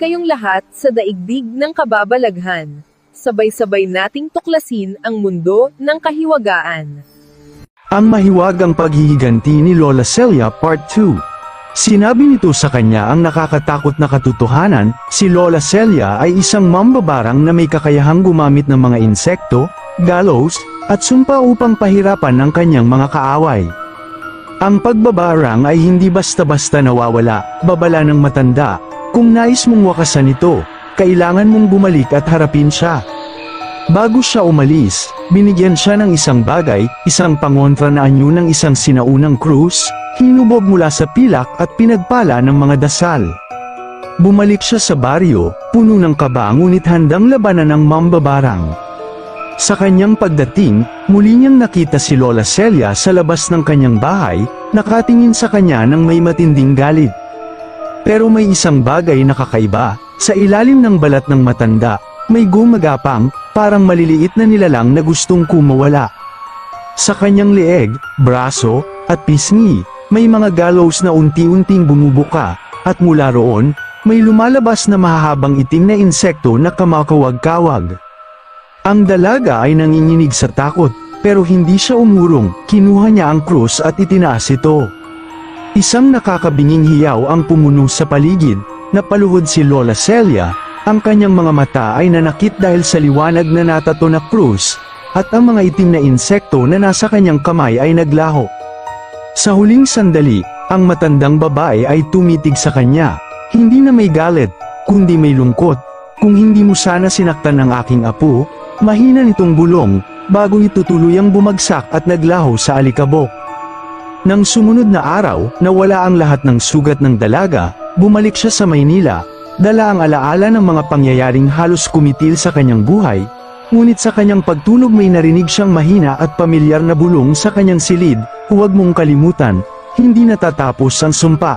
kayong lahat sa daigdig ng kababalaghan. Sabay-sabay nating tuklasin ang mundo ng kahiwagaan. Ang mahiwagang paghihiganti ni Lola Celia Part 2 Sinabi nito sa kanya ang nakakatakot na katotohanan, si Lola Celia ay isang mambabarang na may kakayahang gumamit ng mga insekto, gallows, at sumpa upang pahirapan ng kanyang mga kaaway. Ang pagbabarang ay hindi basta-basta nawawala, babala ng matanda. Kung nais mong wakasan ito, kailangan mong bumalik at harapin siya. Bago siya umalis, binigyan siya ng isang bagay, isang pangontra na anyo ng isang sinaunang krus, hinubog mula sa pilak at pinagpala ng mga dasal. Bumalik siya sa baryo, puno ng kaba ngunit handang labanan ng mambabarang. Sa kanyang pagdating, muli niyang nakita si Lola Celia sa labas ng kanyang bahay, nakatingin sa kanya ng may matinding galit. Pero may isang bagay na kakaiba, sa ilalim ng balat ng matanda, may gumagapang, parang maliliit na nilalang na gustong kumawala. Sa kanyang leeg, braso, at pisngi, may mga gallows na unti-unting bumubuka, at mula roon, may lumalabas na mahahabang itim na insekto na kamakawag-kawag. Ang dalaga ay nanginginig sa takot, pero hindi siya umurong, kinuha niya ang krus at itinaas ito. Isang nakakabinging hiyaw ang pumuno sa paligid, napaluhod si Lola Celia, ang kanyang mga mata ay nanakit dahil sa liwanag na natato na krus, at ang mga itim na insekto na nasa kanyang kamay ay naglaho. Sa huling sandali, ang matandang babae ay tumitig sa kanya, hindi na may galit, kundi may lungkot. Kung hindi mo sana sinaktan ng aking apo, mahina nitong bulong, bago ito tuluyang bumagsak at naglaho sa alikabok. Nang sumunod na araw, nawala ang lahat ng sugat ng dalaga, bumalik siya sa Maynila, dala ang alaala ng mga pangyayaring halos kumitil sa kanyang buhay, ngunit sa kanyang pagtulog may narinig siyang mahina at pamilyar na bulong sa kanyang silid, huwag mong kalimutan, hindi natatapos ang sumpa.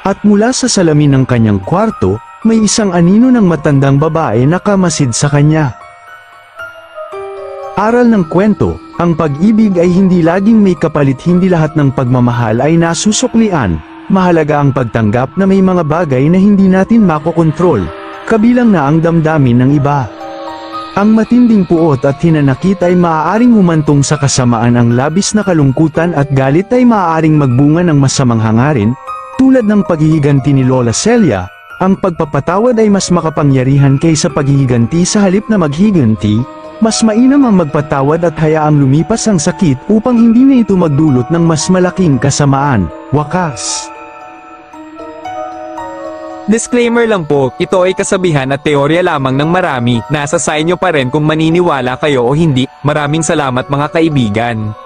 At mula sa salamin ng kanyang kwarto, may isang anino ng matandang babae na kamasid sa kanya. Aral ng kwento, ang pag-ibig ay hindi laging may kapalit hindi lahat ng pagmamahal ay nasusuklian, mahalaga ang pagtanggap na may mga bagay na hindi natin makokontrol, kabilang na ang damdamin ng iba. Ang matinding puot at hinanakit ay maaaring humantong sa kasamaan ang labis na kalungkutan at galit ay maaaring magbunga ng masamang hangarin, tulad ng paghihiganti ni Lola Celia, ang pagpapatawad ay mas makapangyarihan kaysa paghihiganti sa halip na maghiganti, mas mainam ang magpatawad at hayaang lumipas ang sakit upang hindi na ito magdulot ng mas malaking kasamaan. Wakas. Disclaimer lang po, ito ay kasabihan at teorya lamang ng marami, nasa sa inyo pa rin kung maniniwala kayo o hindi, maraming salamat mga kaibigan.